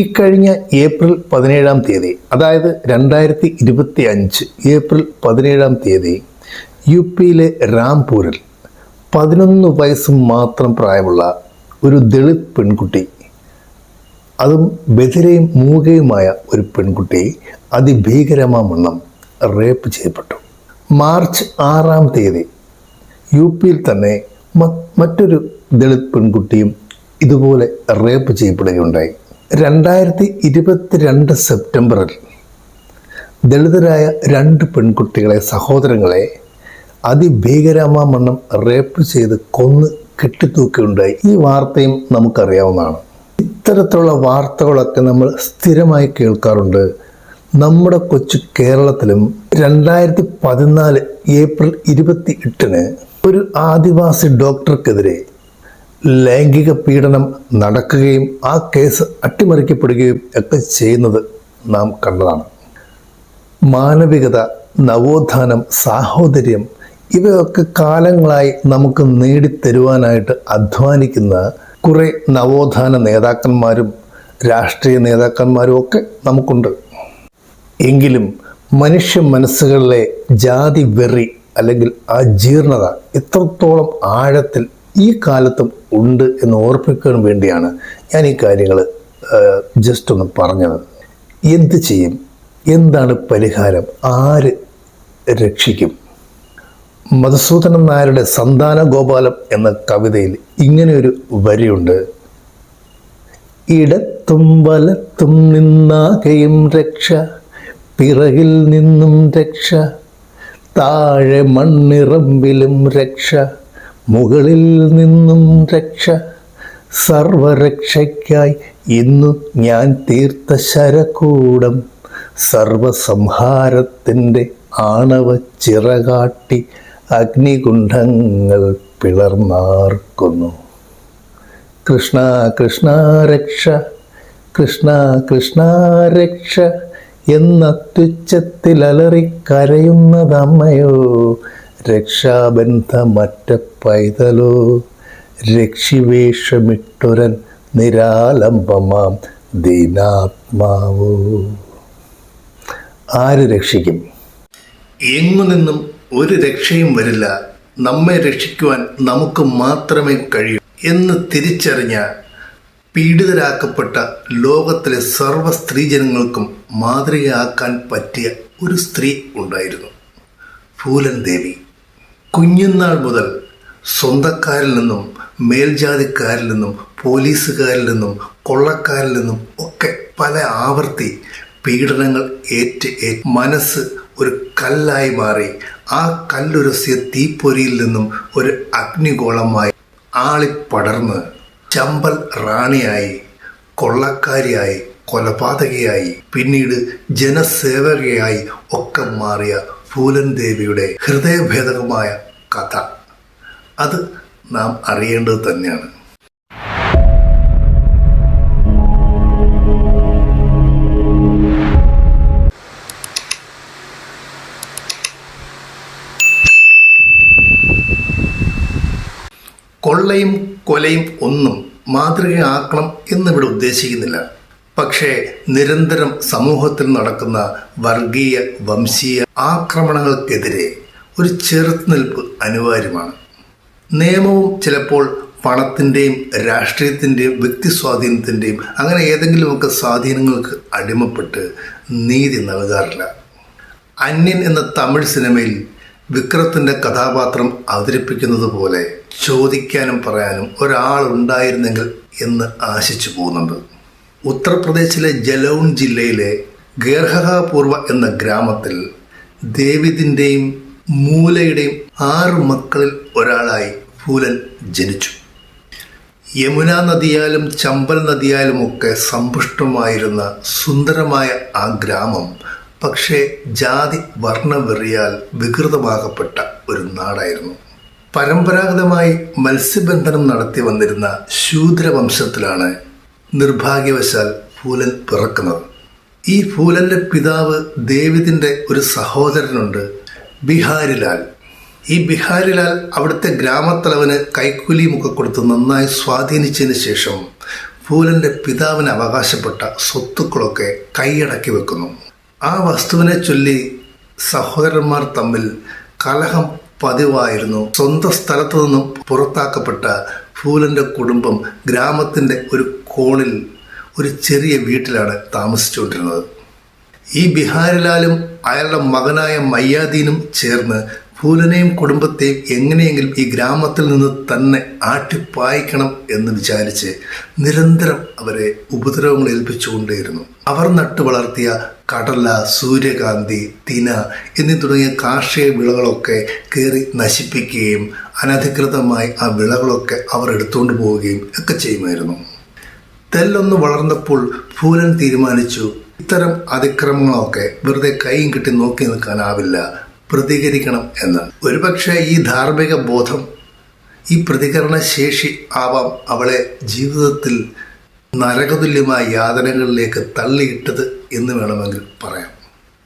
ഇക്കഴിഞ്ഞ ഏപ്രിൽ പതിനേഴാം തീയതി അതായത് രണ്ടായിരത്തി ഇരുപത്തി അഞ്ച് ഏപ്രിൽ പതിനേഴാം തീയതി യു പിയിലെ രാംപൂരിൽ പതിനൊന്ന് വയസ്സ് മാത്രം പ്രായമുള്ള ഒരു ദളിത് പെൺകുട്ടി അതും ബധിരയും മൂകയുമായ ഒരു പെൺകുട്ടി അതിഭീകരമാവണ്ണം റേപ്പ് ചെയ്യപ്പെട്ടു. മാർച്ച് ആറാം തീയതി യു പിയിൽ തന്നെ മറ്റൊരു ദളിത് പെൺകുട്ടിയും ഇതുപോലെ റേപ്പ് ചെയ്യപ്പെടുകയുണ്ടായി. രണ്ടായിരത്തി ഇരുപത്തിരണ്ട് സെപ്റ്റംബറിൽ ദളിതരായ രണ്ട് പെൺകുട്ടികളെ സഹോദരങ്ങളെ അതിഭീകരമാവണ്ണം റേപ്പ് ചെയ്ത് കൊന്ന് കെട്ടിത്തൂക്കുകയുണ്ടായി. ഈ വാർത്തയും നമുക്കറിയാവുന്നതാണ്. ഇത്തരത്തിലുള്ള വാർത്തകളൊക്കെ നമ്മൾ സ്ഥിരമായി കേൾക്കാറുണ്ട്. നമ്മുടെ കൊച്ചു കേരളത്തിലും രണ്ടായിരത്തി പതിനാല് ഏപ്രിൽ ഇരുപത്തി എട്ടിന് ഒരു ആദിവാസി ഡോക്ടർക്കെതിരെ ലൈംഗിക പീഡനം നടക്കുകയും ആ കേസ് അട്ടിമറിക്കപ്പെടുകയും ഒക്കെ ചെയ്യുന്നത് നാം കണ്ടതാണ്. മാനവികത നവോത്ഥാനം സാഹോദര്യം ഇവയൊക്കെ കാലങ്ങളായി നമുക്ക് നേടിത്തരുവാനായിട്ട് അധ്വാനിക്കുന്ന കുറെ നവോത്ഥാന നേതാക്കന്മാരും രാഷ്ട്രീയ നേതാക്കന്മാരും ഒക്കെ നമുക്കുണ്ട്. എങ്കിലും മനുഷ്യ മനസ്സുകളിലെ ജാതി വെറി അല്ലെങ്കിൽ ആ ജീർണത ആഴത്തിൽ ഈ കാലത്തും ഉണ്ട് എന്ന് ഓർപ്പിക്കാൻ വേണ്ടിയാണ് ഞാൻ ഈ കാര്യങ്ങൾ ജസ്റ്റ് ഒന്ന് പറഞ്ഞത്. എന്ത് ചെയ്യും? എന്താണ് പരിഹാരം? ആര് രക്ഷിക്കും? മധുസൂദനൻ നായരുടെ സന്താന ഗോപാലം എന്ന കവിതയിൽ ഇങ്ങനെയൊരു വരിയുണ്ട്. ഇടത്തും വലത്തും നിന്നാകെയും രക്ഷ പിറകിൽ നിന്നും രക്ഷ താഴെ മണ്ണിറമ്പിലും രക്ഷ മുകളിൽ നിന്നും രക്ഷ സർവരക്ഷയ്ക്കായി ഇന്നു ഞാൻ തീർത്ത ശരകൂടം സർവസംഹാരത്തിന്റെ ആണവ ചിറകാട്ടി അഗ്നികുണ്ഠങ്ങൾ പിളർന്നാർക്കുന്നു. കൃഷ്ണ കൃഷ്ണ രക്ഷ കൃഷ്ണ കൃഷ്ണ രക്ഷ എന്നത്യുച്ചത്തിലലറി അലറിക്കരയുന്നതമ്മയോ രക്ഷാബന്ധമറ്റ പൈതലോ രക്ഷിവേഷമിട്ടൊരൻ നിരാലംബമാം ദീനാത്മാവോ. ആര് രക്ഷിക്കും? എങ്ങു നിന്നും ഒരു രക്ഷയും വരില്ല. നമ്മെ രക്ഷിക്കുവാൻ നമുക്ക് മാത്രമേ കഴിയൂ എന്ന് തിരിച്ചറിഞ്ഞ പീഡിതരാക്കപ്പെട്ട ലോകത്തിലെ സർവ സ്ത്രീജനങ്ങൾക്കും മാതൃകയാക്കാൻ പറ്റിയ ഒരു സ്ത്രീ ഉണ്ടായിരുന്നു. ഫൂലൻ ദേവി. കുഞ്ഞുനാൾ മുതൽ സ്വന്തക്കാരിൽ നിന്നും മേൽജാതിക്കാരിൽ നിന്നും പോലീസുകാരിൽ നിന്നും കൊള്ളക്കാരിൽ നിന്നും ഒക്കെ പല ആവർത്തി പീഡനങ്ങൾ ഏറ്റ് മനസ്സ് ഒരു കല്ലായി മാറി. ആ കല്ലുരസിയ തീപ്പൊരിയിൽ നിന്നും ഒരു അഗ്നിഗോളമായി ആളിപ്പടർന്ന് ചമ്പൽ റാണിയായി കൊള്ളക്കാരിയായി കൊലപാതകയായി പിന്നീട് ജനസേവകയായി ഒക്കെ മാറിയ ഫൂലൻ ദേവിയുടെ ഹൃദയഭേദകമായ കഥ. അത് നാം അറിയേണ്ടത് തന്നെയാണ്. കൊള്ളയും കൊലയും ഒന്നും മാതൃകയാക്കണം എന്നിവിടെ ഉദ്ദേശിക്കുന്നില്ല. പക്ഷേ നിരന്തരം സമൂഹത്തിൽ നടക്കുന്ന വർഗീയ വംശീയ ആക്രമണങ്ങൾക്കെതിരെ ഒരു ചെറുത്തുനിൽപ്പ് അനിവാര്യമാണ്. നിയമവും ചിലപ്പോൾ പണത്തിന്റെയും രാഷ്ട്രീയത്തിന്റെയും വ്യക്തി സ്വാധീനത്തിന്റെയും അങ്ങനെ ഏതെങ്കിലുമൊക്കെ സ്വാധീനങ്ങൾക്ക് അടിമപ്പെട്ട് നീതി നൽകാറില്ല. അന്യൻ എന്ന തമിഴ് സിനിമയിൽ വിക്രത്തിന്റെ കഥാപാത്രം അവതരിപ്പിക്കുന്നത് പോലെ ചോദിക്കാനും പറയാനും ഒരാളുണ്ടായിരുന്നെങ്കിൽ എന്ന് ആശിച്ചു പോകുന്നുണ്ട്. ഉത്തർപ്രദേശിലെ ജലൗൺ ജില്ലയിലെ ഗേർഹപൂർവ എന്ന ഗ്രാമത്തിൽ ദേവിദിന്റെയും മൂലയുടെയും ആറ് മക്കളിൽ ഒരാളായി ഫൂലൻ ജനിച്ചു. യമുന നദിയാലും ചമ്പൽ നദിയാലുമൊക്കെ സമ്പുഷ്ടമായിരുന്ന സുന്ദരമായ ആ ഗ്രാമം പക്ഷേ ജാതി വർണവെറിയാൽ വികൃതമാകപ്പെട്ട ഒരു നാടായിരുന്നു. പരമ്പരാഗതമായി മത്സ്യബന്ധനം നടത്തി വന്നിരുന്ന ശൂദ്രവംശത്തിലാണ് നിർഭാഗ്യവശാൽ ഫൂലൻ പിറക്കുന്നത്. ഈ ഫൂലന്റെ പിതാവ് ദേവിദിന്റെ ഒരു സഹോദരനുണ്ട് ബിഹാരിലാൽ. ഈ ബിഹാരിലാൽ അവിടുത്തെ ഗ്രാമത്തലവന് കൈക്കൂലിയുമൊക്കെ കൊടുത്ത് നന്നായി സ്വാധീനിച്ചതിന് ശേഷം ഫൂലന്റെ പിതാവിന് അവകാശപ്പെട്ട സ്വത്തുക്കളൊക്കെ കൈയടക്കി വെക്കുന്നു. ആ വസ്തുവിനെ ചൊല്ലി സഹോദരന്മാർ തമ്മിൽ കലഹം പതിവായിരുന്നു. സ്വന്തം സ്ഥലത്തു നിന്നും പുറത്താക്കപ്പെട്ട ഫൂലന്റെ കുടുംബം ഗ്രാമത്തിന്റെ ഒരു കോണിൽ ഒരു ചെറിയ വീട്ടിലാണ് താമസിച്ചുകൊണ്ടിരുന്നത്. ഈ ബിഹാരിലാലും അയാളുടെ മകനായ മയ്യാദീനും ചേർന്ന് ഫൂലനെയും കുടുംബത്തെയും എങ്ങനെയെങ്കിലും ഈ ഗ്രാമത്തിൽ നിന്ന് തന്നെ ആട്ടിപ്പായിക്കണം എന്ന് വിചാരിച്ച് നിരന്തരം അവരെ ഉപദ്രവങ്ങൾ ഏൽപ്പിച്ചുകൊണ്ടേയിരുന്നു. അവർ നട്ടു വളർത്തിയ കടല സൂര്യകാന്തി തിന എന്നീ തുടങ്ങിയ കാർഷിക വിളകളൊക്കെ കയറി നശിപ്പിക്കുകയും അനധികൃതമായി ആ വിളകളൊക്കെ അവർ എടുത്തുകൊണ്ട് പോവുകയും ഒക്കെ ചെയ്യുമായിരുന്നു. തെല്ലൊന്ന് വളർന്നപ്പോൾ ഫൂലൻ തീരുമാനിച്ചു. ഇത്തരം അതിക്രമങ്ങളൊക്കെ വെറുതെ കൈയും കിട്ടി നോക്കി നിൽക്കാനാവില്ല. പ്രതികരിക്കണം എന്ന്. ഒരുപക്ഷെ ഈ ധാർമ്മിക ബോധം ഈ പ്രതികരണ ശേഷി ആവാം അവളെ ജീവിതത്തിൽ നരകതുല്യമായ യാതനകളിലേക്ക് തള്ളിയിട്ടത് എന്ന് വേണമെങ്കിൽ പറയാം.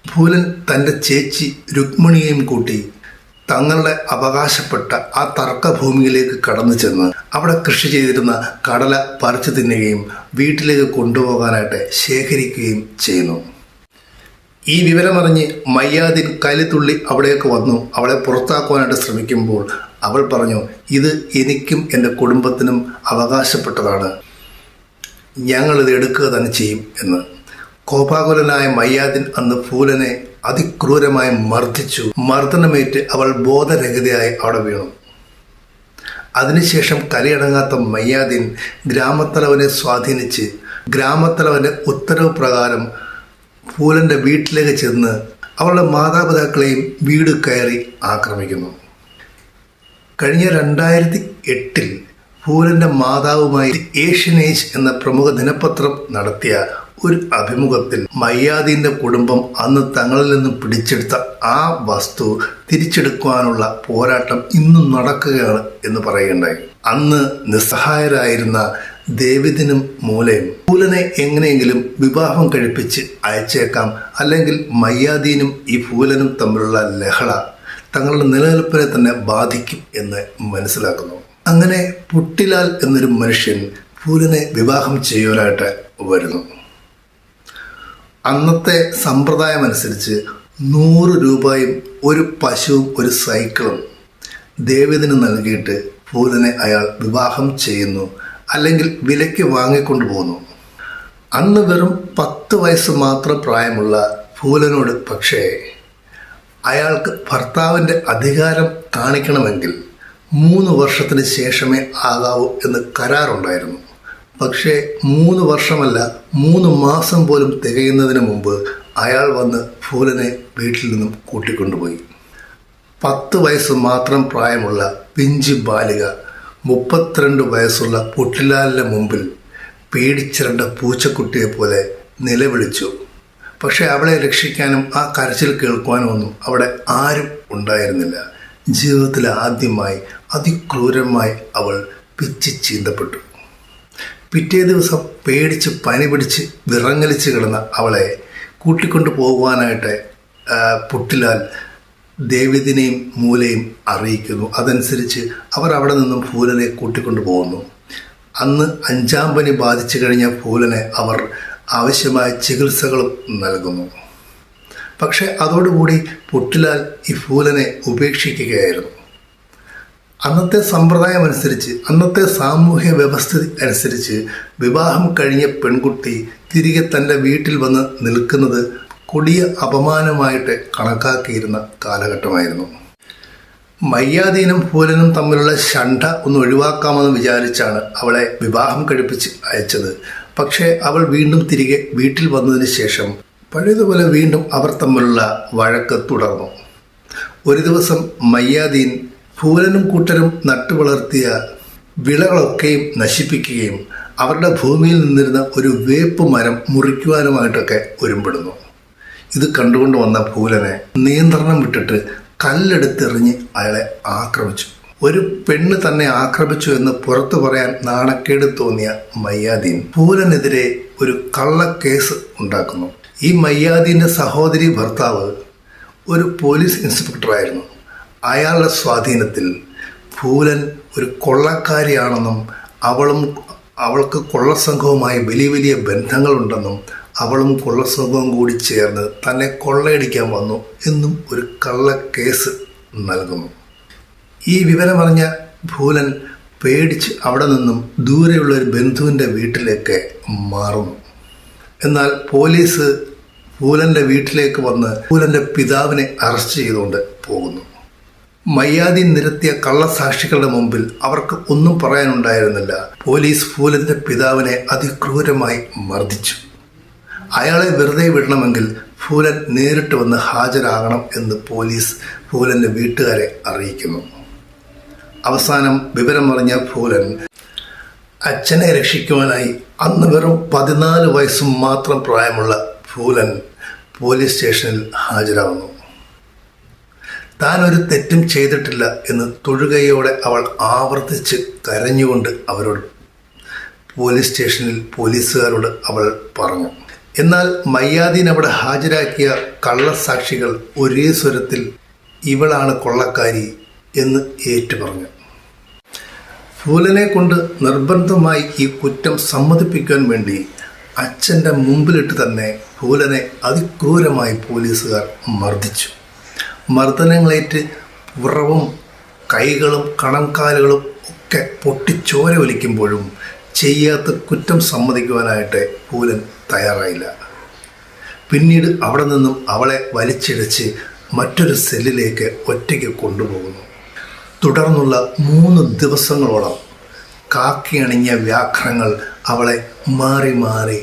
ഭൂലൻ തന്റെ ചേച്ചി രുക്മിണിയെയും കൂട്ടി തങ്ങളുടെ അവകാശപ്പെട്ട ആ തർക്കഭൂമിയിലേക്ക് കടന്നു ചെന്ന് അവിടെ കൃഷി ചെയ്തിരുന്ന കടല പറിച്ചു തിന്നുകയും വീട്ടിലേക്ക് കൊണ്ടുപോകാനായിട്ട് ശേഖരിക്കുകയും ചെയ്യുന്നു. ഈ വിവരമറിഞ്ഞ് മയ്യാദിൻ കലിത്തുള്ളി അവിടേക്ക് വന്നു. അവളെ പുറത്താക്കുവാനായിട്ട് ശ്രമിക്കുമ്പോൾ അവൾ പറഞ്ഞു ഇത് എനിക്കും എന്റെ കുടുംബത്തിനും അവകാശപ്പെട്ടതാണ്. ഞങ്ങളിത് എടുക്കുക തന്നെ ചെയ്യും എന്ന്. കോപാകുലനായ മയ്യാദിൻ അന്ന് ഫൂലനെ അതിക്രൂരമായി മർദ്ദിച്ചു. മർദ്ദനമേറ്റ് അവൾ ബോധരഹിതയായി അവിടെ വീണു. അതിനുശേഷം കലിയടങ്ങാത്ത മയ്യാദിൻ ഗ്രാമത്തലവനെ സ്വാധീനിച്ച് ഗ്രാമത്തലവന്റെ ഉത്തരവ് പ്രകാരം പൂലന്റെ വീട്ടിലേക്ക് ചെന്ന് അവളുടെ മാതാപിതാക്കളെയും വീട് കയറി ആക്രമിക്കുന്നു. കഴിഞ്ഞ രണ്ടായിരത്തി എട്ടിൽ പൂലന്റെ മാതാവുമായി ഏഷ്യൻ ഏജ് എന്ന പ്രമുഖ ദിനപത്രം നടത്തിയ ഒരു അഭിമുഖത്തിൽ മയ്യാദീന്റെ കുടുംബം അന്ന് തങ്ങളിൽ നിന്ന് പിടിച്ചെടുത്ത ആ വസ്തു തിരിച്ചെടുക്കുവാനുള്ള പോരാട്ടം ഇന്നും നടക്കുകയാണ് എന്ന് പറയുകയുണ്ടായി. അന്ന് നിസ്സഹായരായിരുന്ന ദേവിദിനും മൂലയും പൂലനെ എങ്ങനെയെങ്കിലും വിവാഹം കഴിപ്പിച്ച് അയച്ചേക്കാം അല്ലെങ്കിൽ മയ്യാദീനും ഈ പൂലനും തമ്മിലുള്ള ലഹള തങ്ങളുടെ നിലനിൽപ്പിനെ തന്നെ ബാധിക്കും എന്ന് മനസ്സിലാക്കുന്നു. അങ്ങനെ പുട്ടിലാൽ എന്നൊരു മനുഷ്യൻ പൂലനെ വിവാഹം ചെയ്യുവാനായിട്ട് വരുന്നു. അന്നത്തെ സമ്പ്രദായം അനുസരിച്ച് നൂറ് രൂപയും ഒരു പശുവും ഒരു സൈക്കിളും ദേവിദിന് നൽകിയിട്ട് ഫൂലനെ അയാൾ വിവാഹം ചെയ്യുന്നു അല്ലെങ്കിൽ വിലയ്ക്ക് വാങ്ങിക്കൊണ്ടു പോകുന്നു അന്ന് വെറും പത്ത് വയസ്സ് മാത്രം പ്രായമുള്ള പൂലനോട് പക്ഷേ അയാൾക്ക് ഭർത്താവിന്റെ അധികാരം കാണിക്കണമെങ്കിൽ മൂന്ന് വർഷത്തിന് ശേഷമേ ആകാവൂ എന്ന് കരാറുണ്ടായിരുന്നു. പക്ഷേ മൂന്ന് വർഷമല്ല മൂന്ന് മാസം പോലും തികയുന്നതിന് മുമ്പ് അയാൾ വന്ന് ഫൂലനെ വീട്ടിൽ നിന്നും കൂട്ടിക്കൊണ്ടുപോയി. പത്ത് വയസ്സ് മാത്രം പ്രായമുള്ള പിഞ്ചി ബാലിക മുപ്പത്തിരണ്ട് വയസ്സുള്ള പുട്ടിലാലിന്റെ മുമ്പിൽ പേടിച്ചിരണ്ട പൂച്ചക്കുട്ടിയെ പോലെ നിലവിളിച്ചു. പക്ഷേ അവളെ രക്ഷിക്കാനും ആ കരച്ചിൽ കേൾക്കുവാനും ഒന്നും അവിടെ ആരും ഉണ്ടായിരുന്നില്ല. ജീവിതത്തിൽ ആദ്യമായി അതിക്രൂരമായി അവൾ പിച്ചി ചീന്തപ്പെട്ടു. പിറ്റേ ദിവസം പേടിച്ച് പനി പിടിച്ച് വിറങ്ങലിച്ച് കിടന്ന അവളെ കൂട്ടിക്കൊണ്ടു പോകുവാനായിട്ട് പുട്ടിലാൽ ദേവിദിനെയും മൂലയും അറിയിക്കുന്നു. അതനുസരിച്ച് അവർ അവിടെ നിന്നും ഫൂലനെ കൂട്ടിക്കൊണ്ടു പോകുന്നു. അന്ന് അഞ്ചാം പനി ബാധിച്ചു കഴിഞ്ഞ ഫൂലനെ അവർ ആവശ്യമായ ചികിത്സകളും നൽകുന്നു. പക്ഷേ അതോടുകൂടി പുട്ടിലാൽ ഈ ഫൂലനെ ഉപേക്ഷിക്കുകയായിരുന്നു. അന്നത്തെ സമ്പ്രദായം അനുസരിച്ച് അന്നത്തെ സാമൂഹ്യ വ്യവസ്ഥ അനുസരിച്ച് വിവാഹം കഴിഞ്ഞ പെൺകുട്ടി തിരികെ തന്റെ വീട്ടിൽ വന്ന് നിൽക്കുന്നത് കൊടിയ അപമാനമായിട്ട് കണക്കാക്കിയിരുന്ന കാലഘട്ടമായിരുന്നു. മയ്യാദീനും പൂലനും തമ്മിലുള്ള ഷണ്ഠ ഒന്ന് ഒഴിവാക്കാമെന്ന് വിചാരിച്ചാണ് അവളെ വിവാഹം കഴിപ്പിച്ച് അയച്ചത്. പക്ഷേ അവൾ വീണ്ടും തിരികെ വീട്ടിൽ വന്നതിന് ശേഷം പഴയതുപോലെ വീണ്ടും അവർ തമ്മിലുള്ള വഴക്ക് തുടർന്നു. ഒരു ദിവസം മയ്യാദീൻ ഫൂലനും കൂട്ടരും നട്ടുവളർത്തിയ വിളകളൊക്കെയും നശിപ്പിക്കുകയും അവരുടെ ഭൂമിയിൽ നിന്നിരുന്ന ഒരു വേപ്പ് മരം മുറിക്കുവാനുമായിട്ടൊക്കെ ഒരുമ്പെടുന്നു. ഇത് കണ്ടുകൊണ്ട് വന്ന പൂരനെ നിയന്ത്രണം വിട്ടിട്ട് കല്ലെടുത്തെറിഞ്ഞ് അയാളെ ആക്രമിച്ചു. ഒരു പെണ്ണ് തന്നെ ആക്രമിച്ചു എന്ന് പുറത്തു പറയാൻ നാണക്കേട് തോന്നിയ മയ്യാദീൻ പൂരനെതിരെ ഒരു കള്ളക്കേസ് ഉണ്ടാക്കുന്നു. ഈ മയ്യാദീന്റെ സഹോദരി ഭർത്താവ് ഒരു പോലീസ് ഇൻസ്പെക്ടറായിരുന്നു. അയാളുടെ സ്വാധീനത്തിൽ ഭൂലൻ ഒരു കൊള്ളക്കാരിയാണെന്നും അവളും അവൾക്ക് കൊള്ളസംഘവുമായി വലിയ വലിയ ബന്ധങ്ങളുണ്ടെന്നും അവളും കൊള്ളസംഘവും കൂടി ചേർന്ന് തന്നെ കൊള്ളയടിക്കാൻ വന്നു എന്നും ഒരു കള്ളക്കേസ് കേസ് നൽകുന്നു. ഈ വിവരമറിഞ്ഞ ഭൂലൻ പേടിച്ച് അവിടെ നിന്നും ദൂരെയുള്ള ഒരു ബന്ധുവിന്റെ വീട്ടിലേക്ക് മാറുന്നു. എന്നാൽ പോലീസ് ഭൂലന്റെ വീട്ടിലേക്ക് വന്ന് ഭൂലന്റെ പിതാവിനെ അറസ്റ്റ് ചെയ്തുകൊണ്ട് പോകുന്നു. മയ്യാദി നിരത്തിയ കള്ളസാക്ഷികളുടെ മുമ്പിൽ അവർക്ക് ഒന്നും പറയാനുണ്ടായിരുന്നില്ല. പോലീസ് ഫൂലന്റെ പിതാവിനെ അതിക്രൂരമായി മർദ്ദിച്ചു. അയാളെ വെറുതെ വിടണമെങ്കിൽ ഫൂലൻ നേരിട്ട് വന്ന് ഹാജരാകണം എന്ന് പോലീസ് ഫൂലന്റെ വീട്ടുകാരെ അറിയിക്കുന്നു. അവസാനം വിവരമറിഞ്ഞ ഫൂലൻ അച്ഛനെ രക്ഷിക്കുവാനായി അന്ന് വെറും പതിനാല് വയസ്സും മാത്രം പ്രായമുള്ള ഫൂലൻ പോലീസ് സ്റ്റേഷനിൽ ഹാജരാകുന്നു. താൻ ഒരു തെറ്റും ചെയ്തിട്ടില്ല എന്ന് തൊഴുകയോടെ അവൾ ആവർത്തിച്ച് കരഞ്ഞുകൊണ്ട് അവരോട് പോലീസ് സ്റ്റേഷനിൽ പോലീസുകാരോട് അവൾ പറഞ്ഞു. എന്നാൽ മയ്യാദീൻ അവിടെ ഹാജരാക്കിയ കള്ളസാക്ഷികൾ ഒരേ സ്വരത്തിൽ ഇവളാണ് കൊള്ളക്കാരി എന്ന് ഏറ്റുപറഞ്ഞു. ഫൂലനെ കൊണ്ട് നിർബന്ധമായി ഈ കുറ്റം സമ്മതിപ്പിക്കാൻ വേണ്ടി അച്ഛന്റെ മുമ്പിലിട്ട് തന്നെ ഫൂലനെ അതിക്രൂരമായി പോലീസുകാർ മർദ്ദിച്ചു. മർദ്ദനങ്ങളേറ്റ് പുറവും കൈകളും കണംകാലുകളും ഒക്കെ പൊട്ടിച്ചോര വലിക്കുമ്പോഴും ചെയ്യാത്ത കുറ്റം സമ്മതിക്കുവാനായിട്ട് പൂലൻ തയ്യാറായില്ല. പിന്നീട് അവിടെ നിന്നും അവളെ വലിച്ചിഴച്ച് മറ്റൊരു സെല്ലിലേക്ക് ഒറ്റയ്ക്ക് കൊണ്ടുപോകുന്നു. തുടർന്നുള്ള മൂന്ന് ദിവസങ്ങളോളം കാക്കിയണിഞ്ഞ വ്യാഘ്രങ്ങൾ അവളെ മാറി മാറി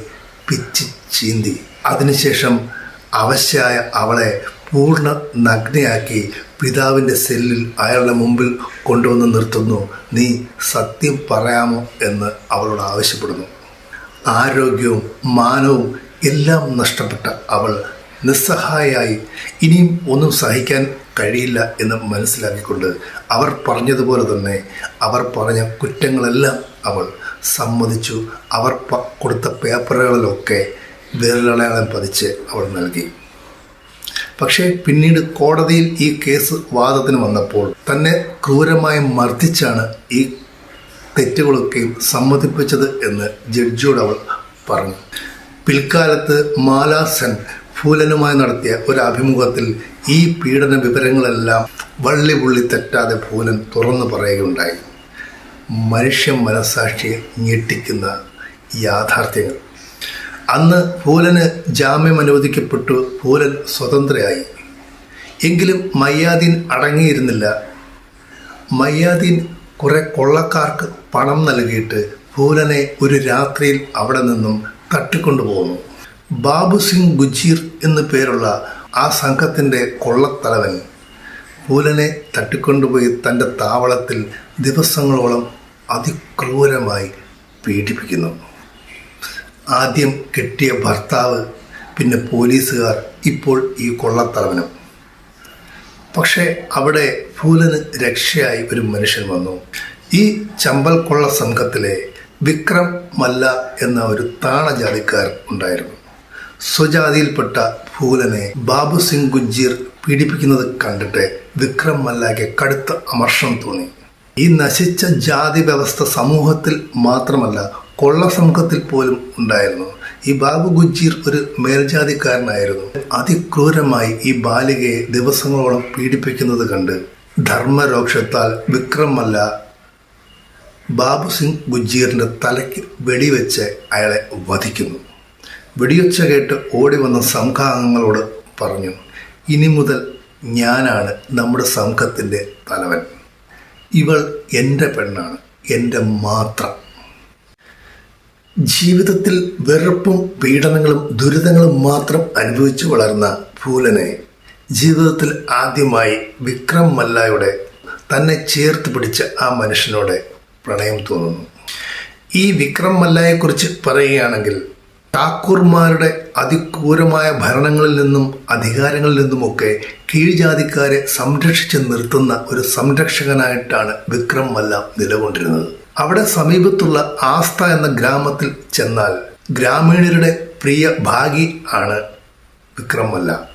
പിച്ചി ചീന്തി. അതിനുശേഷം അവശയായ അവളെ പൂർണ നഗ്നയാക്കി പിതാവിന്റെ സെല്ലിൽ അയാളുടെ മുമ്പിൽ കൊണ്ടുവന്ന് നിർത്തുന്നു. നീ സത്യം പറയാമോ എന്ന് അവളോട് ആവശ്യപ്പെടുന്നു. ആരോഗ്യവും മാനവും എല്ലാം നഷ്ടപ്പെട്ട അവൾ നിസ്സഹായായി. ഇനിയും ഒന്നും സഹിക്കാൻ കഴിയില്ല എന്ന് മനസ്സിലാക്കിക്കൊണ്ട് അവർ പറഞ്ഞതുപോലെ തന്നെ അവർ പറഞ്ഞ കുറ്റങ്ങളെല്ലാം അവൾ സമ്മതിച്ചു. അവർ കൊടുത്ത പേപ്പറുകളിലൊക്കെ വിരലടയാളം പതിച്ച് അവൾ നൽകി. പക്ഷേ പിന്നീട് കോടതിയിൽ ഈ കേസ് വാദത്തിന് വന്നപ്പോൾ തന്നെ ക്രൂരമായി മർദ്ദിച്ചാണ് ഈ തെറ്റുകളൊക്കെയും സമ്മതിപ്പിച്ചത് എന്ന് ജഡ്ജിയോട് അവൾ പറഞ്ഞു. പിൽക്കാലത്ത് മാലാസൻ സെൻ ഫൂലനുമായി നടത്തിയ ഒരു അഭിമുഖത്തിൽ ഈ പീഡന വിവരങ്ങളെല്ലാം വള്ളി പുള്ളി തെറ്റാതെ ഫൂലൻ തുറന്നു പറയുകയുണ്ടായി. മനുഷ്യ മനസാക്ഷിയെ ഞെട്ടിക്കുന്ന യാഥാർത്ഥ്യങ്ങൾ. അന്ന് ഭൂലന് ജാമ്യം അനുവദിക്കപ്പെട്ടു. ഭൂലൻ സ്വതന്ത്രയായി. എങ്കിലും മയ്യാദീൻ അടങ്ങിയിരുന്നില്ല. മയ്യാദീൻ കുറെ കൊള്ളക്കാർക്ക് പണം നൽകിയിട്ട് ഭൂലനെ ഒരു രാത്രിയിൽ അവിടെ നിന്നും തട്ടിക്കൊണ്ടുപോകുന്നു ബാബു സിംഗ് ഗുജീർ എന്നു പേരുള്ള ആ സംഘത്തിന്റെ കൊള്ളത്തലവൻ പൂലനെ തട്ടിക്കൊണ്ടുപോയി തന്റെ താവളത്തിൽ ദിവസങ്ങളോളം അതിക്രൂരമായി പീഡിപ്പിക്കുന്നു. ആദ്യം കിട്ടിയ ഭർത്താവ് പിന്നെ പോലീസുകാർ ഇപ്പോൾ ഈ കൊള്ളത്തലവനും. പക്ഷേ അവിടെ ഫൂലന് രക്ഷയായി ഒരു മനുഷ്യൻ വന്നു. ഈ ചമ്പൽ കൊള്ള സംഘത്തിലെ വിക്രം മല്ല എന്ന ഒരു താണജാതിക്കാരൻ ഉണ്ടായിരുന്നു. സ്വജാതിയിൽപ്പെട്ട ഭൂലനെ ബാബു സിംഗ് ഗുജ്ജീർ പീഡിപ്പിക്കുന്നത് കണ്ടിട്ട് വിക്രം മല്ലയ്ക്ക് കടുത്ത അമർഷം തോന്നി. ഈ നശിച്ച ജാതി വ്യവസ്ഥ സമൂഹത്തിൽ മാത്രമല്ല കൊള്ള സമൂഹത്തിൽ പോലും ഉണ്ടായിരുന്നു. ഈ ബാബു ഗുജ്ജീർ ഒരു മേൽജാതിക്കാരനായിരുന്നു. അതിക്രൂരമായി ഈ ബാലികയെ ദിവസങ്ങളോളം പീഡിപ്പിക്കുന്നത് കണ്ട് ധർമ്മരോക്ഷത്താൽ വിക്രം മല്ല ബാബു സിംഗ് ഗുജ്ജീറിന്റെ തലയ്ക്ക് വെടിവെച്ച് അയാളെ വധിക്കുന്നു. വെടിയൊച്ച കേട്ട് ഓടി വന്ന സംഘാംഗങ്ങളോട് പറഞ്ഞു ഇനി മുതൽ ഞാനാണ് നമ്മുടെ സംഘത്തിന്റെ തലവൻ. ഇവൾ എന്റെ പെണ്ണാണ് എന്റെ മാത്രം. ജീവിതത്തിൽ വെറുപ്പും പീഡനങ്ങളും ദുരിതങ്ങളും മാത്രം അനുഭവിച്ചു വളർന്ന ഫൂലനെ ജീവിതത്തിൽ ആദ്യമായി വിക്രം മല്ലായുടെ തന്നെ ചേർത്ത് പിടിച്ച ആ മനുഷ്യനോട് പ്രണയം തോന്നുന്നു. ഈ വിക്രം മല്ലായെക്കുറിച്ച് പറയുകയാണെങ്കിൽ താക്കൂർമാരുടെ അതിക്രൂരമായ ഭരണങ്ങളിൽ നിന്നും അധികാരങ്ങളിൽ നിന്നുമൊക്കെ കീഴ്ജാതിക്കാരെ സംരക്ഷിച്ച് നിർത്തുന്ന ഒരു സംരക്ഷകനായിട്ടാണ് വിക്രം മല്ല നിലകൊണ്ടിരുന്നത്. അവിടെ സമീപത്തുള്ള ആസ്ത എന്ന ഗ്രാമത്തിൽ ചെന്നാൽ ഗ്രാമീണരുടെ പ്രിയ ഭാഗി ആണ് വിക്രം മല്ല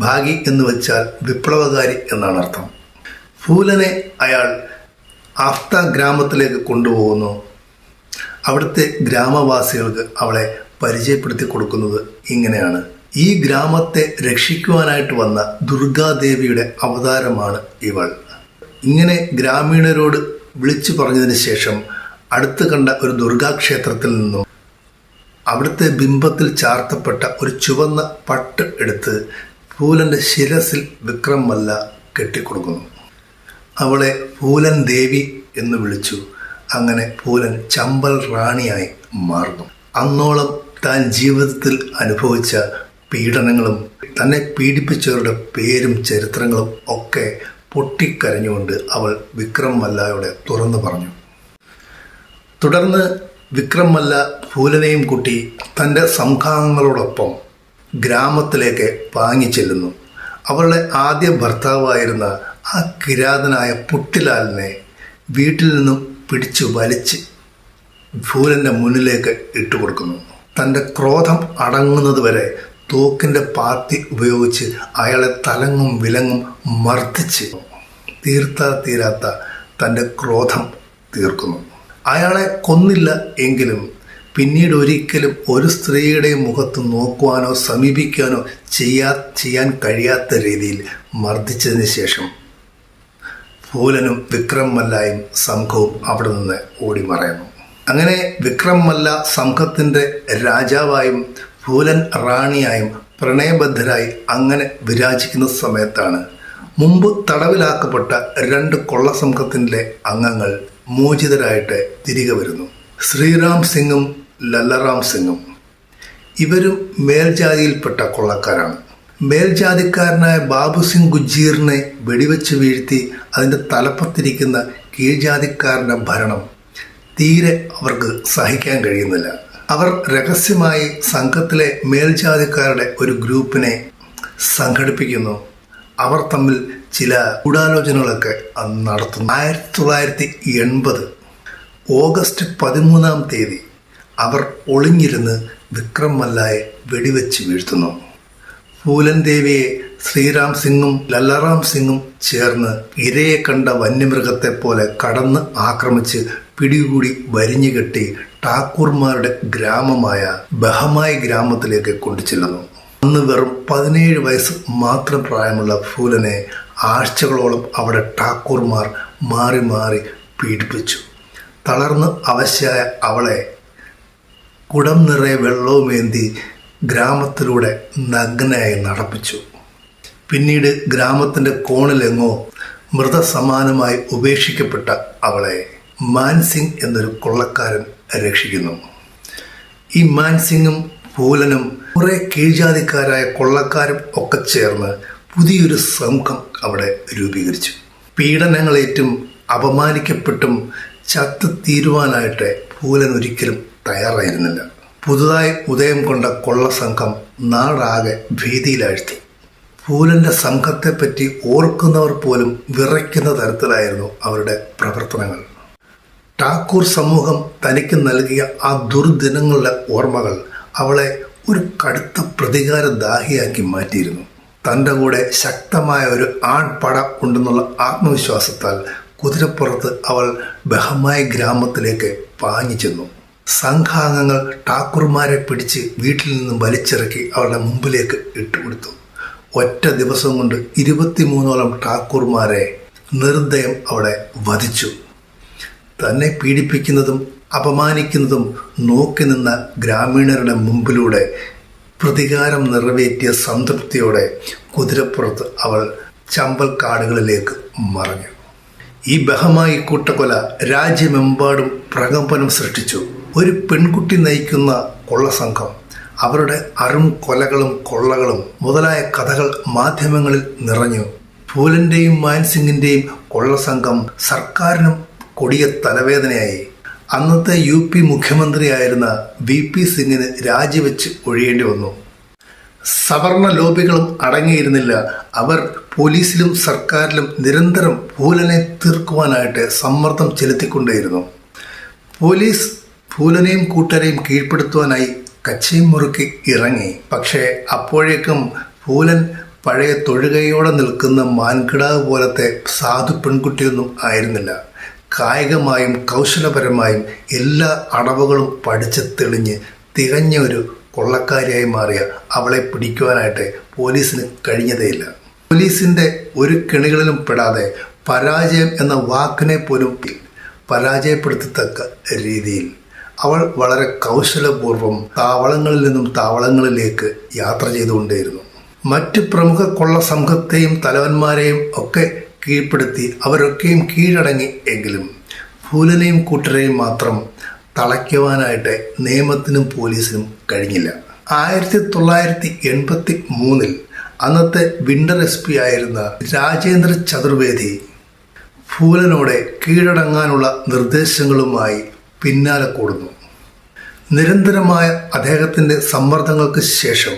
ഭാഗി എന്ന് വെച്ചാൽ വിപ്ലവകാരി എന്നാണ് അർത്ഥം. ഫൂലനെ അയാൾ ആഫ്ത ഗ്രാമത്തിലേക്ക് കൊണ്ടുപോകുന്നു. അവിടുത്തെ ഗ്രാമവാസികൾക്ക് അവളെ പരിചയപ്പെടുത്തി കൊടുക്കുന്നത് ഇങ്ങനെയാണ്. ഈ ഗ്രാമത്തെ രക്ഷിക്കുവാനായിട്ട് വന്ന ദുർഗാദേവിയുടെ അവതാരമാണ് ഇവൾ. ഇങ്ങനെ ഗ്രാമീണരോട് വിളിച്ചു പറഞ്ഞതിന് ശേഷം അടുത്ത് കണ്ട ഒരു ദുർഗാക്ഷേത്രത്തിൽ നിന്നും അവിടുത്തെ ബിംബത്തിൽ ചാർത്തപ്പെട്ട ഒരു ചുവന്ന പട്ട് എടുത്ത് പൂലന്റെ ശിരസിൽ വിക്രം മല്ല കെട്ടിക്കൊടുക്കുന്നു. അവളെ പൂലൻ ദേവി എന്ന് വിളിച്ചു. അങ്ങനെ പൂലൻ ചമ്പൽ റാണിയായി മാറുന്നു. അന്നോളം താൻ ജീവിതത്തിൽ അനുഭവിച്ച പീഡനങ്ങളും തന്നെ പീഡിപ്പിച്ചവരുടെ പേരും ചരിത്രങ്ങളും ഒക്കെ പൊട്ടിക്കരഞ്ഞുകൊണ്ട് അവൾ വിക്രം മല്ലായോടെ തുറന്നു പറഞ്ഞു. തുടർന്ന് വിക്രം മല്ല ഭൂലനെയും കുട്ടി തന്റെ സംഘാംഗങ്ങളോടൊപ്പം ഗ്രാമത്തിലേക്ക് വാങ്ങിച്ചെല്ലുന്നു അവളുടെ ആദ്യ ഭർത്താവായിരുന്ന ആ കിരാതനായ പുട്ടിലാലിനെ വീട്ടിൽ നിന്നും പിടിച്ചു വലിച്ച് ഭൂലന്റെ മുന്നിലേക്ക് ഇട്ടുകൊടുക്കുന്നു. തന്റെ ക്രോധം അടങ്ങുന്നതുവരെ തോക്കിന്റെ പാത്തി ഉപയോഗിച്ച് അയാളെ തലങ്ങും വിലങ്ങും മർദ്ദിച്ച് തീർത്താ തീരാത്ത തന്റെ ക്രോധം തീർക്കുന്നു. അയാളെ കൊന്നില്ല എങ്കിലും പിന്നീട് ഒരിക്കലും ഒരു സ്ത്രീയുടെ മുഖത്ത് നോക്കുവാനോ സമീപിക്കാനോ ചെയ്യാ ചെയ്യാൻ കഴിയാത്ത രീതിയിൽ മർദ്ദിച്ചതിന് ശേഷം ഭൂലനും വിക്രം മല്ലായും സംഘവും അവിടെ നിന്ന് ഓടി മറയുന്നു അങ്ങനെ വിക്രം മല്ല സംഘത്തിന്റെ രാജാവായും ഭൂലൻ റാണിയായും പ്രണയബദ്ധരായി അങ്ങനെ വിരാജിക്കുന്ന സമയത്താണ്. മുമ്പ് തടവിലാക്കപ്പെട്ട രണ്ട് കൊള്ളസംഘത്തിന്റെ അംഗങ്ങൾ മോചിതരായിട്ട് തിരികെ വരുന്നു. ശ്രീറാം സിംഗും ലല്ലറാം സിംഗും. ഇവരും മേൽജാതിയിൽപ്പെട്ട കൊള്ളക്കാരാണ്. മേൽജാതിക്കാരനായ ബാബു സിംഗ് ഗുജീറിനെ വെടിവെച്ച് വീഴ്ത്തി അതിന്റെ തലപ്പത്തിരിക്കുന്ന കീഴ്ജാതിക്കാരന്റെ ഭരണം തീരെ അവർക്ക് സഹിക്കാൻ കഴിയുന്നില്ല. അവർ രഹസ്യമായി സംഘത്തിലെ മേൽജാതിക്കാരുടെ ഒരു ഗ്രൂപ്പിനെ സംഘടിപ്പിക്കുന്നു. അവർ തമ്മിൽ ചില ഗൂഢാലോചനകളൊക്കെ നടത്തുന്നു. ആയിരത്തി തൊള്ളായിരത്തി എൺപത് ഓഗസ്റ്റ് പതിമൂന്നാം തീയതി അവർ ഒളിഞ്ഞിരുന്ന് വിക്രം മല്ലായെ വെടിവെച്ച് വീഴ്ത്തുന്നു. പൂലൻ ദേവിയെ ശ്രീറാം സിംഗും ലല്ലറാം സിംഗും ചേർന്ന് ഇരയെ കണ്ട വന്യമൃഗത്തെ പോലെ കടന്ന് ആക്രമിച്ച് പിടികൂടി വരിഞ്ഞുകെട്ടി ഠാക്കൂർമാരുടെ ഗ്രാമമായ ബഹമായി ഗ്രാമത്തിലേക്ക് കൊണ്ടുചെല്ലുന്നു. അന്ന് വെറും പതിനേഴ് വയസ്സ് മാത്രം പ്രായമുള്ള ഫൂലനെ ആഴ്ചകളോളം അവിടെ ഠാക്കൂർമാർ മാറി മാറി പീഡിപ്പിച്ചു. തളർന്ന് അവശയായ അവളെ കുടം നിറയെ വെള്ളവുമേന്തി ഗ്രാമത്തിലൂടെ നഗ്നയായി നടപ്പിച്ചു. പിന്നീട് ഗ്രാമത്തിന്റെ കോണിലെങ്ങോ മൃതസമാനമായി ഉപേക്ഷിക്കപ്പെട്ട അവളെ മാൻസിംഗ് എന്നൊരു കൊള്ളക്കാരൻ രക്ഷിക്കുന്നു. ഈ മാൻസിംഗും പൂലനും കുറേ കീഴ്ജാതിക്കാരായ കൊള്ളക്കാരും ഒക്കെ ചേർന്ന് പുതിയൊരു സംഘം അവിടെ രൂപീകരിച്ചു. പീഡനങ്ങളേറ്റും അപമാനിക്കപ്പെട്ടും ചത്തു തീരുവാനായിട്ട് പൂലൻ ഒരിക്കലും തയ്യാറായിരുന്നില്ല. പുതുതായി ഉദയം കൊണ്ട കൊള്ള സംഘം നാടാകെ ഭീതിയിലാഴ്ത്തി. പൂലന്റെ സംഘത്തെപ്പറ്റി ഓർക്കുന്നവർ പോലും വിറയ്ക്കുന്ന തരത്തിലായിരുന്നു അവരുടെ പ്രവർത്തനങ്ങൾ. ഠാക്കൂർ സമൂഹം തനിക്ക് നൽകിയ ആ ദുർദിനങ്ങളുടെ ഓർമ്മകൾ അവളെ ഒരു കടുത്ത പ്രതികാര ദാഹിയാക്കി മാറ്റിയിരുന്നു. തന്റെ കൂടെ ശക്തമായ ഒരു ആൺപട ഉണ്ടെന്നുള്ള ആത്മവിശ്വാസത്താൽ കുതിരപ്പുറത്ത് അവൾ ബഹമായി ഗ്രാമത്തിലേക്ക് പാഞ്ഞു ചെന്നു. സംഘാംഗങ്ങൾ ടാക്കൂർമാരെ പിടിച്ച് വീട്ടിൽ നിന്നും വലിച്ചിറക്കി അവളുടെ മുമ്പിലേക്ക് ഇട്ടുകൊടുത്തു ഒറ്റ ദിവസം കൊണ്ട് ഇരുപത്തിമൂന്നോളം ടാക്കൂർമാരെ നിർദ്ദയം അവളെ വധിച്ചു. തന്നെ പീഡിപ്പിക്കുന്നതും അപമാനിക്കുന്നതും നോക്കി നിന്ന ഗ്രാമീണരുടെ മുമ്പിലൂടെ പ്രതികാരം നിറവേറ്റിയ സംതൃപ്തിയോടെ കുതിരപ്പുറത്ത് അവൾ ചമ്പൽ കാടുകളിലേക്ക് മറഞ്ഞു. ഈ ബഹമായി കൂട്ടക്കൊല രാജ്യമെമ്പാടും പ്രകമ്പനം സൃഷ്ടിച്ചു. ഒരു പെൺകുട്ടി നയിക്കുന്ന കൊള്ളസംഘം അവരുടെ അറും കൊലകളും കൊള്ളകളും മുതലായ കഥകൾ മാധ്യമങ്ങളിൽ നിറഞ്ഞു. പൂലന്റെയും മാൻസിംഗിന്റെയും കൊള്ളസംഘം സർക്കാരിനും കൊടിയ തലവേദനയായി. അന്നത്തെ യു പി മുഖ്യമന്ത്രിയായിരുന്ന വി പി സിംഗിന് രാജിവെച്ച് ഒഴിയേണ്ടി വന്നു. സവർണ ലോബികളും അടങ്ങിയിരുന്നില്ല. അവർ പോലീസിലും സർക്കാരിലും നിരന്തരം പൂലനെ തീർക്കുവാനായിട്ട് സമ്മർദ്ദം ചെലുത്തിക്കൊണ്ടേയിരുന്നു. പോലീസ് പൂലനെയും കൂട്ടരെയും കീഴ്പ്പെടുത്തുവാനായി കച്ചയും മുറുക്കി ഇറങ്ങി. പക്ഷേ അപ്പോഴേക്കും പൂലൻ പഴയ തൊഴുകയോടെ നിൽക്കുന്ന മാൻകിടാവ് പോലത്തെ സാധു പെൺകുട്ടിയൊന്നും ആയിരുന്നില്ല. കായികമായും കൗശലപരമായും എല്ലാ അടവുകളും പഠിച്ച് തെളിഞ്ഞ് തികഞ്ഞ ഒരു കൊള്ളക്കാരിയായി മാറിയ അവളെ പിടിക്കുവാനായിട്ട് പോലീസിന് കഴിഞ്ഞതേയില്ല. പോലീസിന്റെ ഒരു കെണികളിലും പെടാതെ പരാജയം എന്ന വാക്കിനെ പോലും പരാജയപ്പെടുത്തത്തക്ക രീതിയിൽ അവൾ വളരെ കൗശലപൂർവം താവളങ്ങളിൽ നിന്നും താവളങ്ങളിലേക്ക് യാത്ര ചെയ്തുകൊണ്ടേയിരുന്നു. മറ്റ് പ്രമുഖ കൊള്ള സംഘത്തെയും തലവന്മാരെയും ഒക്കെ കീഴ്പ്പെടുത്തി അവരൊക്കെയും കീഴടങ്ങി എങ്കിലും ഫൂലനെയും കൂട്ടരെയും മാത്രം തളയ്ക്കുവാനായിട്ട് നിയമത്തിനും പോലീസിനും കഴിഞ്ഞില്ല. ആയിരത്തി തൊള്ളായിരത്തി എൺപത്തി മൂന്നിൽ അന്നത്തെ വിന്റർ എസ് പി ആയിരുന്ന രാജേന്ദ്ര ചതുർവേദി ഫൂലനോടെ കീഴടങ്ങാനുള്ള നിർദ്ദേശങ്ങളുമായി പിന്നാലെ കൂടുന്നു. നിരന്തരമായ അദ്ദേഹത്തിന്റെ സമ്മർദ്ദങ്ങൾക്ക് ശേഷം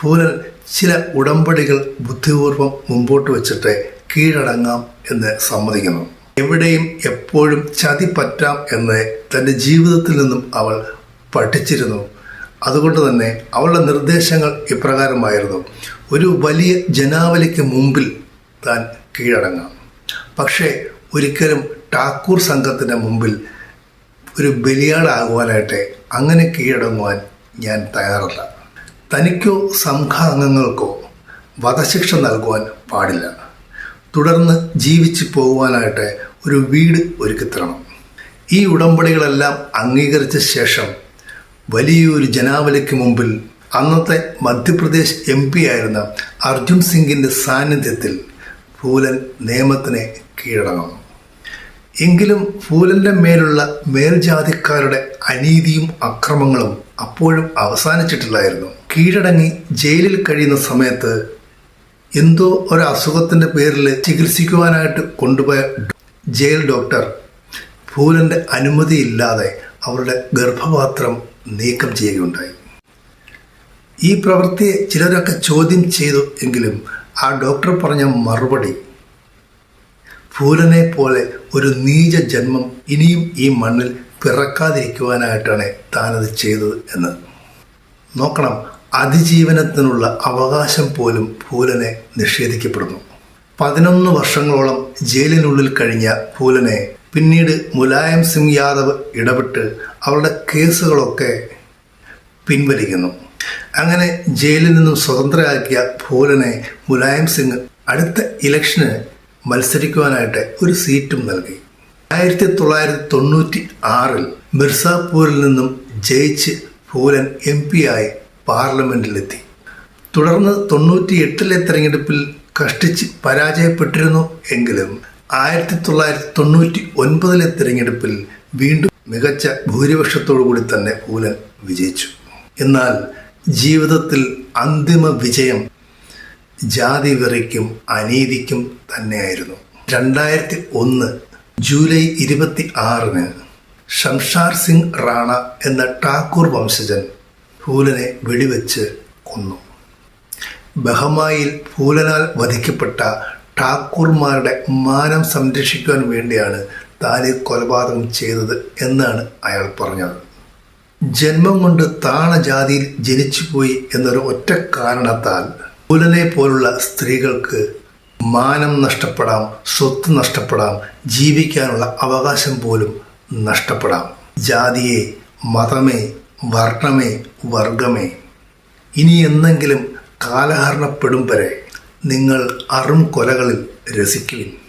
ഫൂലൻ ചില ഉടമ്പടികൾ ബുദ്ധിപൂർവം മുമ്പോട്ട് വെച്ചിട്ട് കീഴടങ്ങാം എന്ന് സമ്മതിക്കുന്നു. എവിടെയും എപ്പോഴും ചതി പറ്റാം എന്ന് തന്റെ ജീവിതത്തിൽ നിന്നും അവൾ പഠിച്ചിരുന്നു. അതുകൊണ്ട് തന്നെ അവളുടെ നിർദ്ദേശങ്ങൾ ഇപ്രകാരമായിരുന്നു. ഒരു വലിയ ജനാവലിക്ക് മുമ്പിൽ താൻ കീഴടങ്ങാം. പക്ഷേ ഒരിക്കലും ടാക്കൂർ സംഘത്തിന്റെ മുമ്പിൽ ഒരു ബലിയാടാകുവാനായിട്ട് അങ്ങനെ കീഴടങ്ങുവാൻ ഞാൻ തയ്യാറല്ല. തനിക്കോ സംഘാംഗങ്ങൾക്കോ വധശിക്ഷ നൽകുവാൻ പാടില്ല. തുടർന്ന് ജീവിച്ചു പോകുവാനായിട്ട് ഒരു വീട് ഒരുക്കിത്തരണം. ഈ ഉടമ്പടികളെല്ലാം അംഗീകരിച്ച ശേഷം വലിയൊരു ജനാവലിക്ക് മുമ്പിൽ അന്നത്തെ മധ്യപ്രദേശ് എം പി ആയിരുന്ന അർജുൻ സിംഗിന്റെ സാന്നിധ്യത്തിൽ ഫൂലൻ നിയമത്തിനെ കീഴടങ്ങുന്നു എങ്കിലും ഫൂലന്റെ മേലുള്ള മേൽജാതിക്കാരുടെ അനീതിയും അക്രമങ്ങളും അപ്പോഴും അവസാനിച്ചിട്ടില്ലായിരുന്നു. കീഴടങ്ങി ജയിലിൽ കഴിയുന്ന സമയത്ത് എന്തോ ഒരു അസുഖത്തിന്റെ പേരിൽ ചികിത്സിക്കുവാനായിട്ട് കൊണ്ടുപോയ ജയിൽ ഡോക്ടർ ഭൂലന്റെ അനുമതിയില്ലാതെ അവരുടെ ഗർഭപാത്രം നീക്കം ചെയ്യുകയുണ്ടായി. ഈ പ്രവൃത്തിയെ ചിലരൊക്കെ ചോദ്യം ചെയ്തു എങ്കിലും ആ ഡോക്ടർ പറഞ്ഞ മറുപടി ഫൂലനെ പോലെ ഒരു നീച ജന്മം ഇനിയും ഈ മണ്ണിൽ പിറക്കാതിരിക്കുവാനായിട്ടാണ് താനത് ചെയ്തത് എന്ന്. നോക്കണം അതിജീവനത്തിനുള്ള അവകാശം പോലും പൂലനെ നിഷേധിക്കപ്പെടുന്നു. പതിനൊന്ന് വർഷങ്ങളോളം ജയിലിനുള്ളിൽ കഴിഞ്ഞ പൂലനെ പിന്നീട് മുലായം സിംഗ് യാദവ് ഇടപെട്ട് അവരുടെ കേസുകളൊക്കെ പിൻവലിക്കുന്നു. അങ്ങനെ ജയിലിൽ നിന്നും സ്വതന്ത്രയാക്കിയ പൂലനെ മുലായം സിംഗ് അടുത്ത ഇലക്ഷന് മത്സരിക്കുവാനായിട്ട് ഒരു സീറ്റും നൽകി. ആയിരത്തി തൊള്ളായിരത്തി തൊണ്ണൂറ്റി ആറിൽ മിർസാപൂരിൽ നിന്നും ജയിച്ച് പൂലൻ എം പി ആയി പാർലമെന്റിലെത്തി. തുടർന്ന് തൊണ്ണൂറ്റി എട്ടിലെ തെരഞ്ഞെടുപ്പിൽ കഷ്ടിച്ച് പരാജയപ്പെട്ടിരുന്നു എങ്കിലും ആയിരത്തി തൊള്ളായിരത്തി തൊണ്ണൂറ്റി ഒൻപതിലെ തിരഞ്ഞെടുപ്പിൽ വീണ്ടും മികച്ച ഭൂരിപക്ഷത്തോടു കൂടി തന്നെ പൂലൻ വിജയിച്ചു. എന്നാൽ ജീവിതത്തിൽ അന്തിമ വിജയം ജാതി വെറിക്കും അനീതിക്കും തന്നെയായിരുന്നു. രണ്ടായിരത്തി ഒന്ന് ജൂലൈ ഇരുപത്തി ആറിന് ഷംഷാർ സിംഗ് റാണ എന്ന ടാക്കൂർ വംശജൻ ഫൂലനെ വെടിവെച്ച് കൊന്നു. ബഹമായിൽ ഫൂലനാൽ വധിക്കപ്പെട്ട ഠാക്കൂർമാരുടെ മാനം സംരക്ഷിക്കാൻ വേണ്ടിയാണ് താൻ ഈ കൊലപാതകം ചെയ്തത് എന്നാണ് അയാൾ പറഞ്ഞത്. ജന്മം കൊണ്ട് താണ ജാതിയിൽ ജനിച്ചുപോയി എന്നൊരു ഒറ്റ കാരണത്താൽ ഫൂലനെ പോലുള്ള സ്ത്രീകൾക്ക് മാനം നഷ്ടപ്പെടാം സ്വത്ത് നഷ്ടപ്പെടാം ജീവിക്കാനുള്ള അവകാശം പോലും നഷ്ടപ്പെടാം. ജാതിയെ മതമേ വർണമേ വർഗമേ. ഇനി എന്നെങ്കിലും കാലഹരണപ്പെടും വരെ നിങ്ങൾ അറും കൊലകളിൽ രസിക്കുവിൻ.